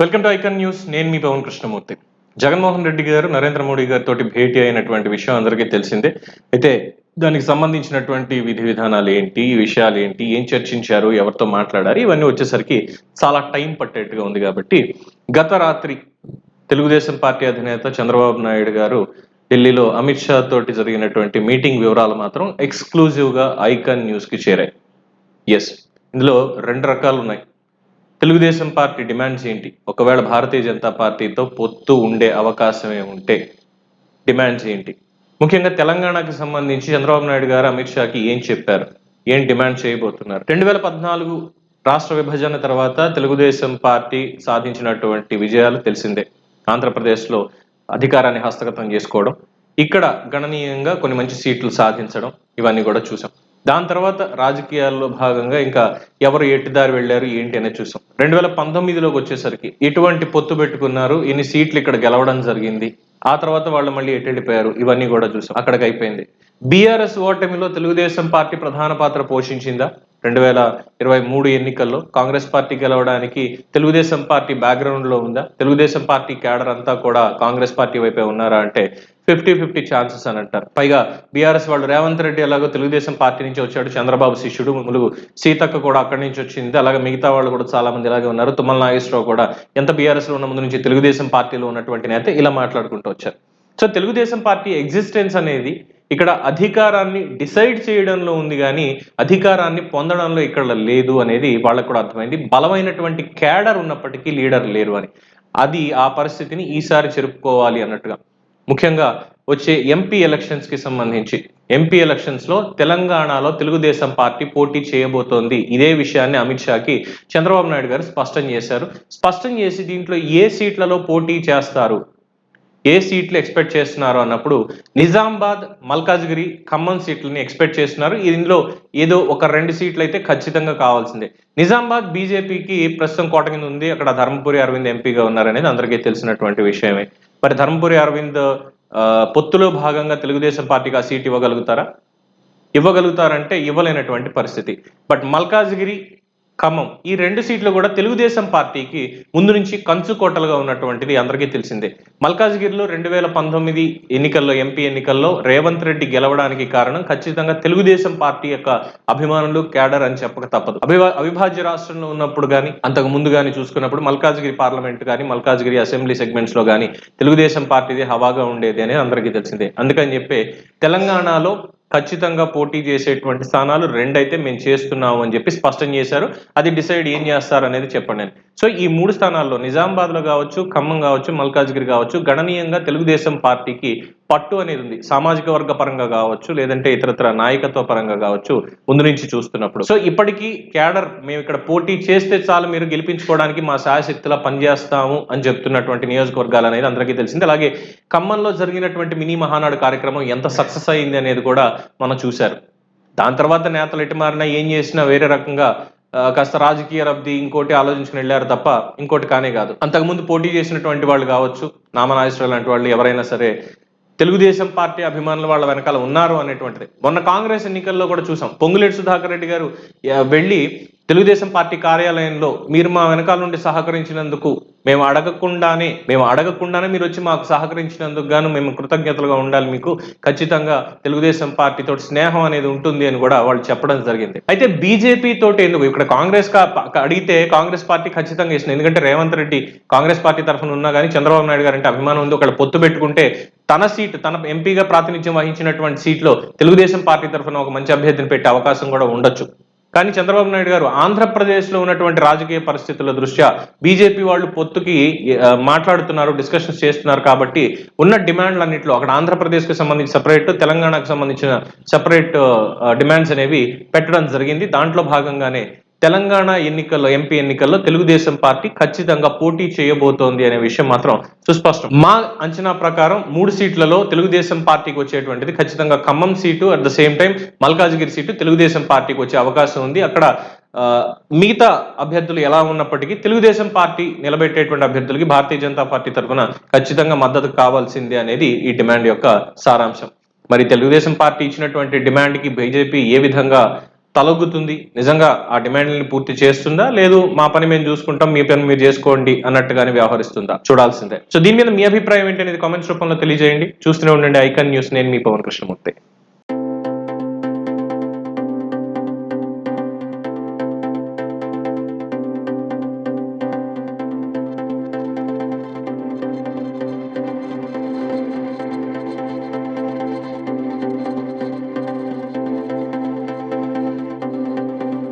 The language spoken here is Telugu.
Welcome to icon news. నేను మీ పవన్ కృష్ణమూర్తి. జగన్మోహన్ రెడ్డి గారు నరేంద్ర మోడీ గారితో భేటీ అయినటువంటి విషయం అందరికీ తెలిసిందే. అయితే దానికి సంబంధించినటువంటి విధి విధానాలు ఏంటి విషయాలు ఏంటి ఏం చర్చించారు ఎవరితో మాట్లాడారు ఇవన్నీ వచ్చేసరికి చాలా టైం పట్టేట్టుగా ఉంది కాబట్టి గత రాత్రి తెలుగుదేశం పార్టీ అధినేత చంద్రబాబు నాయుడు గారు ఢిల్లీలో అమిత్ షా తోటి జరిగినటువంటి మీటింగ్ వివరాలు మాత్రం ఎక్స్క్లూజివ్గా ఐకాన్ న్యూస్కి చేరాయి. ఎస్ ఇందులో రెండు రకాలు ఉన్నాయి. తెలుగుదేశం పార్టీ డిమాండ్స్ ఏంటి? ఒకవేళ భారతీయ జనతా పార్టీతో పొత్తు ఉండే అవకాశమే ఉంటే డిమాండ్స్ ఏంటి? ముఖ్యంగా తెలంగాణకి సంబంధించి చంద్రబాబు నాయుడు గారు అమిత్ షాకి ఏం చెప్పారు? ఏం డిమాండ్ చేయబోతున్నారు? రెండు వేల పద్నాలుగు రాష్ట్ర విభజన తర్వాత తెలుగుదేశం పార్టీ సాధించినటువంటి విజయాలు తెలిసిందే. ఆంధ్రప్రదేశ్లో అధికారాన్ని హస్తగతం చేసుకోవడం ఇక్కడ గణనీయంగా కొన్ని మంచి సీట్లు సాధించడం ఇవన్నీ కూడా చూసాం. దాని తర్వాత రాజకీయాల్లో భాగంగా ఇంకా ఎవరు ఎట్టిదారి వెళ్ళారు ఏంటి అనేది చూసాం. రెండు వేల పంతొమ్మిదిలోకి వచ్చేసరికి ఎటువంటి పొత్తు పెట్టుకున్నారు ఎన్ని సీట్లు ఇక్కడ గెలవడం జరిగింది. ఆ తర్వాత వాళ్ళు మళ్ళీ ఎట్టెళ్ళిపోయారు ఇవన్నీ కూడా చూసాం. అక్కడికి అయిపోయింది. బీఆర్ఎస్ ఓటమిలో తెలుగుదేశం పార్టీ ప్రధాన పాత్ర పోషించిందా? రెండు వేల ఇరవై మూడు ఎన్నికల్లో కాంగ్రెస్ పార్టీ గెలవడానికి తెలుగుదేశం పార్టీ బ్యాక్గ్రౌండ్లో ఉందా? తెలుగుదేశం పార్టీ క్యాడర్ అంతా కూడా కాంగ్రెస్ పార్టీ వైపే ఉన్నారా అంటే ఫిఫ్టీ ఫిఫ్టీ ఛాన్సెస్ అని అంటారు. పైగా బీఆర్ఎస్ వాళ్ళు రేవంత్ రెడ్డి ఎలాగో తెలుగుదేశం పార్టీ నుంచి వచ్చాడు చంద్రబాబు శిష్యుడు ములుగు సీతక్క కూడా అక్కడి నుంచి వచ్చింది అలాగే మిగతా వాళ్ళు కూడా చాలా మంది ఇలాగే ఉన్నారు. తుమ్మల నాగేశ్వరరావు కూడా ఎంత బీఆర్ఎస్లో ఉన్న ముందు నుంచి తెలుగుదేశం పార్టీలో ఉన్నటువంటి నేత ఇలా మాట్లాడుకుంటూ వచ్చారు. సో తెలుగుదేశం పార్టీ ఎగ్జిస్టెన్స్ అనేది ఇక్కడ అధికారాన్ని డిసైడ్ చేయడంలో ఉంది కానీ అధికారాన్ని పొందడంలో ఇక్కడ లేదు అనేది వాళ్ళకు కూడా అర్థమైంది. బలమైనటువంటి క్యాడర్ ఉన్నప్పటికీ లీడర్ లేరు అని. అది ఆ పరిస్థితిని ఈసారి చెరుపుకోవాలి అన్నట్టుగా. ముఖ్యంగా వచ్చే ఎంపీ ఎలక్షన్స్కి సంబంధించి. ఎంపీ ఎలక్షన్స్లో తెలంగాణలో తెలుగుదేశం పార్టీ పోటీ చేయబోతోంది. ఇదే విషయాన్ని అమిత్ షాకి చంద్రబాబు నాయుడు గారు స్పష్టం చేశారు. స్పష్టం చేసి దీంట్లో ఏ సీట్లలో పోటీ చేస్తారు? ఏ సీట్లు ఎక్స్పెక్ట్ చేస్తున్నారు అన్నప్పుడు నిజామాబాద్ మల్కాజ్గిరి ఖమ్మం సీట్లని ఎక్స్పెక్ట్ చేస్తున్నారు. ఇందులో ఏదో ఒక రెండు సీట్లు అయితే ఖచ్చితంగా కావాల్సిందే. నిజామాబాద్ బీజేపీకి ప్రస్తుతం కోట కింద ఉంది. అక్కడ ధర్మపురి అరవింద్ ఎంపీగా ఉన్నారనేది అందరికీ తెలిసినటువంటి విషయమే. మరి ధర్మపురి అరవింద్ పొత్తులో భాగంగా తెలుగుదేశం పార్టీకి ఆ సీట్ ఇవ్వగలుగుతారా? ఇవ్వగలుగుతారంటే ఇవ్వలేనటువంటి పరిస్థితి. బట్ మల్కాజ్గిరి ఖమ్మం. ఈ రెండు సీట్లు కూడా తెలుగుదేశం పార్టీకి ముందు నుంచి కంచుకోటలుగా ఉన్నటువంటిది అందరికీ తెలిసిందే. మల్కాజ్గిరిలో రెండు వేల పంతొమ్మిది ఎన్నికల్లో ఎంపీ ఎన్నికల్లో రేవంత్ రెడ్డి గెలవడానికి కారణం ఖచ్చితంగా తెలుగుదేశం పార్టీ యొక్క అభిమానులు క్యాడర్ అని చెప్పక తప్పదు. అభివా అవిభాజ్య రాష్ట్రంలో ఉన్నప్పుడు కానీ అంతకు ముందు కానీ చూసుకున్నప్పుడు మల్కాజ్గిరి పార్లమెంట్ కానీ మల్కాజ్గిరి అసెంబ్లీ సెగ్మెంట్స్లో కానీ తెలుగుదేశం పార్టీది హవాగా ఉండేది అనేది అందరికీ తెలిసిందే. అందుకని చెప్పి తెలంగాణలో ఖచ్చితంగా పోటీ చేసేటువంటి స్థానాలు రెండైతే మేము చేస్తున్నాము అని చెప్పి స్పష్టం చేశారు. అది డిసైడ్ ఏం చేస్తారు అనేది చెప్పండి సో ఈ మూడు స్థానాల్లో నిజామాబాద్లో కావచ్చు ఖమ్మం కావచ్చు మల్కాజ్గిరి కావచ్చు గణనీయంగా తెలుగుదేశం పార్టీకి పట్టు అనేది ఉంది. సామాజిక వర్గ పరంగా కావచ్చు లేదంటే ఇతరత్ర నాయకత్వ పరంగా కావచ్చు ముందు నుంచి చూస్తున్నప్పుడు. సో ఇప్పటికీ క్యాడర్ మేము ఇక్కడ పోటీ చేస్తే చాలు మీరు గెలిపించుకోవడానికి మా శాయశక్తిలా పనిచేస్తాము అని చెప్తున్నటువంటి నియోజకవర్గాలు అనేది అందరికీ తెలిసింది. అలాగే ఖమ్మంలో జరిగినటువంటి మినీ మహానాడు కార్యక్రమం ఎంత సక్సెస్ అయింది అనేది కూడా మనం చూశారు. దాని తర్వాత నేతలు ఎటు మారినా ఏం చేసినా వేరే రకంగా కాస్త రాజకీయ రబ్ది ఇంకోటి ఆలోచించుకుని వెళ్ళారు తప్ప ఇంకోటి కానే కాదు. అంతకుముందు పోటీ చేసినటువంటి వాళ్ళు కావచ్చు నామనాగేశ్వరరావు లాంటి వాళ్ళు ఎవరైనా సరే తెలుగుదేశం పార్టీ అభిమానులు వాళ్ళ వెనకాల ఉన్నారు అనేటువంటిది. మొన్న కాంగ్రెస్ ఎన్నికల్లో కూడా చూసాం. పొంగులేటి సుధాకర్ రెడ్డి గారు వెళ్ళి తెలుగుదేశం పార్టీ కార్యాలయంలో మీరు మా వెనకాల నుండి సహకరించినందుకు మేము అడగకుండానే మేము అడగకుండానే మీరు వచ్చి మాకు సహకరించినందుకు గాను మేము కృతజ్ఞతలుగా ఉండాలి మీకు. ఖచ్చితంగా తెలుగుదేశం పార్టీతో స్నేహం అనేది ఉంటుంది అని కూడా వాళ్ళు చెప్పడం జరిగింది. అయితే బీజేపీ తోటి ఎందుకు? ఇక్కడ కాంగ్రెస్ అడిగితే కాంగ్రెస్ పార్టీ ఖచ్చితంగా ఇస్తుంది ఎందుకంటే రేవంత్ రెడ్డి కాంగ్రెస్ పార్టీ తరఫున ఉన్నా కానీ చంద్రబాబు నాయుడు గారు అంటే అభిమానం ఉంది. ఒకళ్ళు పొత్తు పెట్టుకుంటే తన సీట్ తన ఎంపీగా ప్రాతినిధ్యం వహించినటువంటి సీట్లో తెలుగుదేశం పార్టీ తరఫున ఒక మంచి అభ్యర్థిని పెట్టే అవకాశం కూడా ఉండొచ్చు. కానీ చంద్రబాబు నాయుడు గారు ఆంధ్రప్రదేశ్లో ఉన్నటువంటి రాజకీయ పరిస్థితుల దృష్ట్యా బీజేపీ వాళ్ళు పొత్తుకి మాట్లాడుతున్నారు డిస్కషన్స్ చేస్తున్నారు కాబట్టి ఉన్న డిమాండ్లన్నింటిలో అక్కడ ఆంధ్రప్రదేశ్కి సంబంధించి సపరేట్ తెలంగాణకు సంబంధించిన సపరేట్ డిమాండ్స్ అనేవి పెట్టడం జరిగింది. దాంట్లో భాగంగానే తెలంగాణ ఎన్నికల్లో ఎంపీ ఎన్నికల్లో తెలుగుదేశం పార్టీ ఖచ్చితంగా పోటీ చేయబోతోంది అనే విషయం మాత్రం సుస్పష్టం. మా అంచనా ప్రకారం మూడు సీట్లలో తెలుగుదేశం పార్టీకి వచ్చేటువంటిది ఖచ్చితంగా Khammam seat at the same time Malkajgiri seat Telugu Desam పార్టీకి వచ్చే అవకాశం ఉంది. అక్కడ ఆ, మిగతా అభ్యర్థులు ఎలా ఉన్నప్పటికీ తెలుగుదేశం పార్టీ నిలబెట్టేటువంటి అభ్యర్థులకి భారతీయ జనతా పార్టీ తరఫున ఖచ్చితంగా మద్దతు కావాల్సిందే అనేది ఈ డిమాండ్ యొక్క సారాంశం. మరి తెలుగుదేశం పార్టీ ఇచ్చినటువంటి డిమాండ్కి బీజేపీ ఏ విధంగా తలొగ్గుతుంది. నిజంగా ఆ డిమాండ్ని పూర్తి చేస్తుందా? లేదు మా పని మేము చూసుకుంటాం మీ పని మీరు చేసుకోండి అన్నట్టుగానే వ్యవహరిస్తుందా? చూడాల్సిందే. సో దీని మీద మీ అభిప్రాయం ఏంటనేది కామెంట్స్ రూపంలో తెలియజేయండి. చూస్తూనే ఉండండి ఐకాన్ న్యూస్. నేను మీ పవన్ కృష్ణమూర్తి.